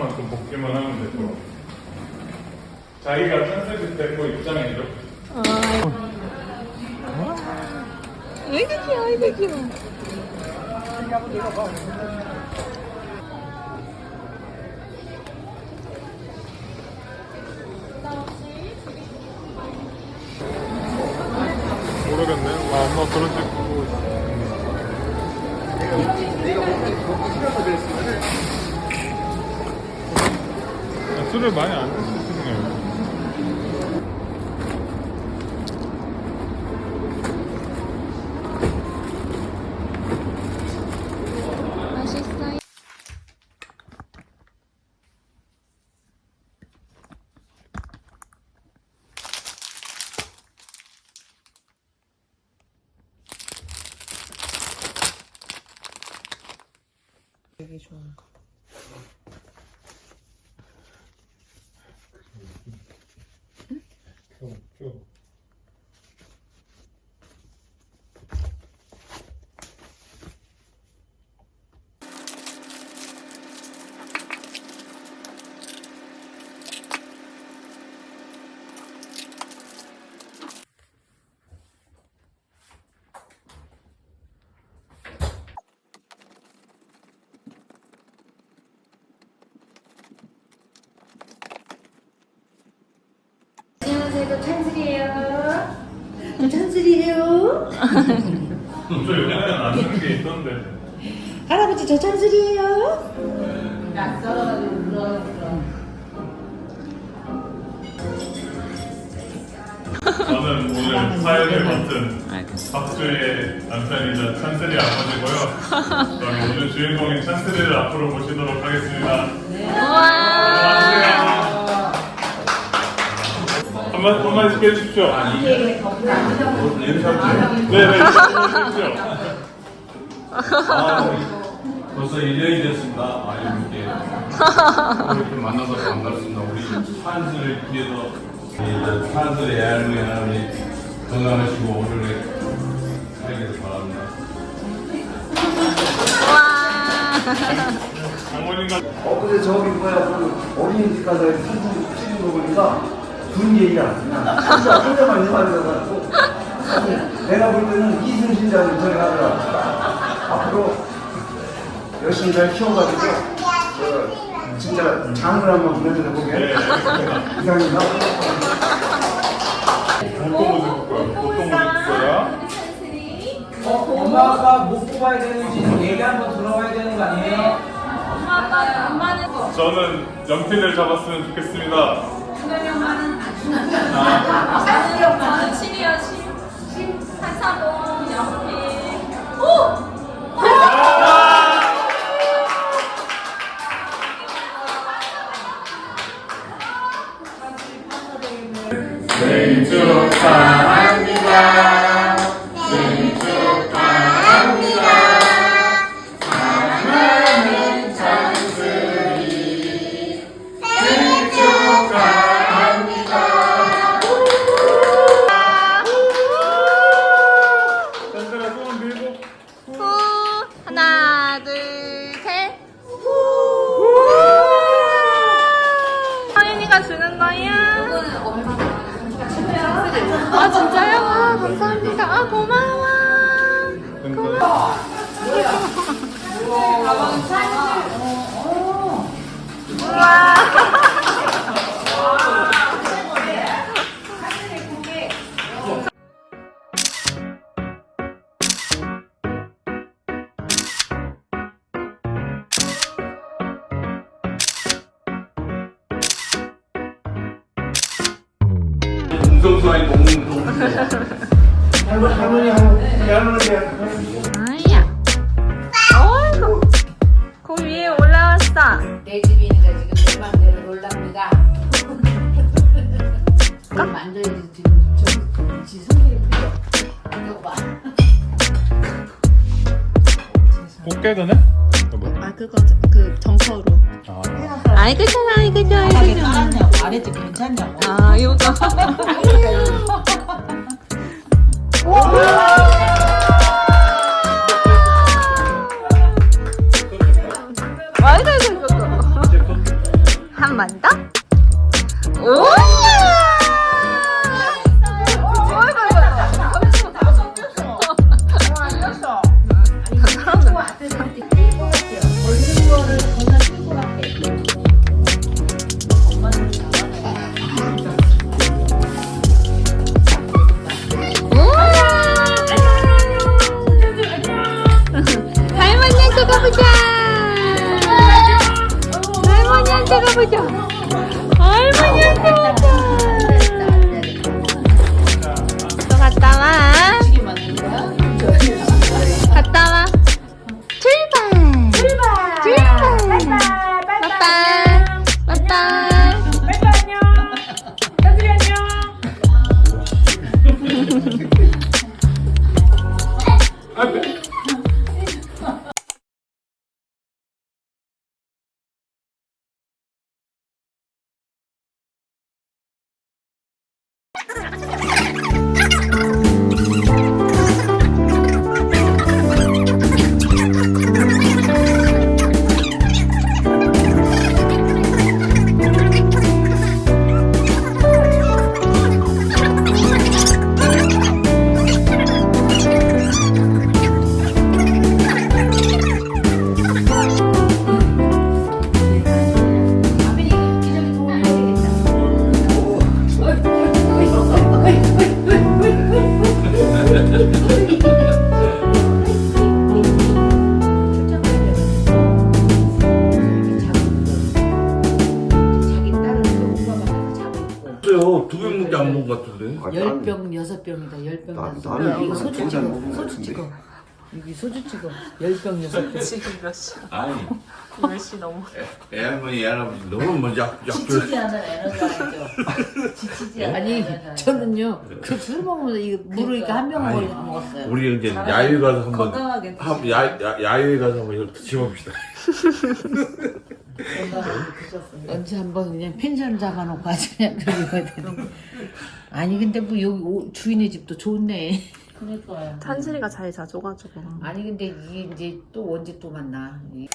한국만큼 복귀만 하면 되고 자기가 찬스를 데리고 입장이죠. 아. 아이고, 귀여워, 아이고, 귀여워. 모르겠네. 아, 엄마 그런 집 술을 많이 안 드시네요. 맛있어요. 되게 좋은 거. 안녕하세요, 저 찬슬이에요. 저 찬슬이에요. 저안 쓰는 게 있던데. 할아버지 저 찬슬이에요. 저는 오늘 사연을 맡은 박주의 남편이자 찬슬이 아버지고요. 그럼 오늘 주인공인 찬슬이를 앞으로 모시도록 하겠습니다. 우와! 안녕하세요. 한마디, 한마디씩 해주십시오. 네네, 해주십시오. 아, 벌써 1년이 됐습니다. 아, 이렇게, 이렇게 만나서 반갑습니다. 우리 산슬을 기해서 산슬의 애할머니 하나님 건강하시고 오래 살기를 바랍니다. 장모님과 어, 근데 저기 뭐야, 그 어린이집 가서 사진 찍은 거 보니까 둔 얘기야. 그냥 혼자, 혼자만 해가지고. 내가 볼 때는 이순신자를 저기 하더라. 앞으로 열심히 잘 키워가지고, 어, 진짜 장을 한번 보내드려 보게. 네. 이상입니다. 보통 모습 거야. 보통 모습 거야. 어, 엄마가 못 뽑아야 되는지 얘기 한번 들어봐야 되는 거 아니에요? 저는 연필을 잡았으면 좋겠습니다. 저는 7이요, 10. 10, 한사봉! 생일 축하합니다. 아, 진짜요? 아, 감사합니다. 아, 고마워. 고마워. 우와. 동성수 아니 동성. 할머니, 할머니, 할머니, 할머니. 아야. 어이구. 그 위에 올라왔어. 내 집이니까 지금 내 맘대로 놀랍니다. 그걸 만들어야지 지금 저 지성이 필요. 이거 봐. 꽃게 되네? 아, 그거, 그, 점퍼로. 아, 아이, 괜찮아, 아이, 괜찮아, 아이, 괜찮아. 깔았냐고 안 했지 괜찮냐고 아, 이거. 아이고, 아이고, 아이고. 조금만 더. 할머 같은데. 열병 여섯 병이다. 열 병 나- 다섯 나는 병. 이거 소주 진짜 찍어. 먹은 것 소주 같은데. 찍어. 여기 소주 찍어. 열 병 여섯 병. 지금 몇 시야? 아니, 몇시 넘어? 애 할머니, 애 할아버지 너무 먼저 약, 약 지치지 않은 에너지 알죠. 지치지 않은 아니 에너지 저는요 그 술 먹으면서 이거 물을 이렇게 한병 아니, 먹 먹었어요. 우리 이제 야외 가서 한번 건강하게 한, 야, 야, 야외 가서 한번 이거 드셔봅시다. 언제 한번 그냥 펜션 잡아놓고 아주 그냥 그리고 되는 아니 근데 뭐 여기 오- 주인의 집도 좋네. 그러니까요. 탄실이가 잘 자줘가지고. 아니 근데 이게 이제 또 언제 또 만나? 이-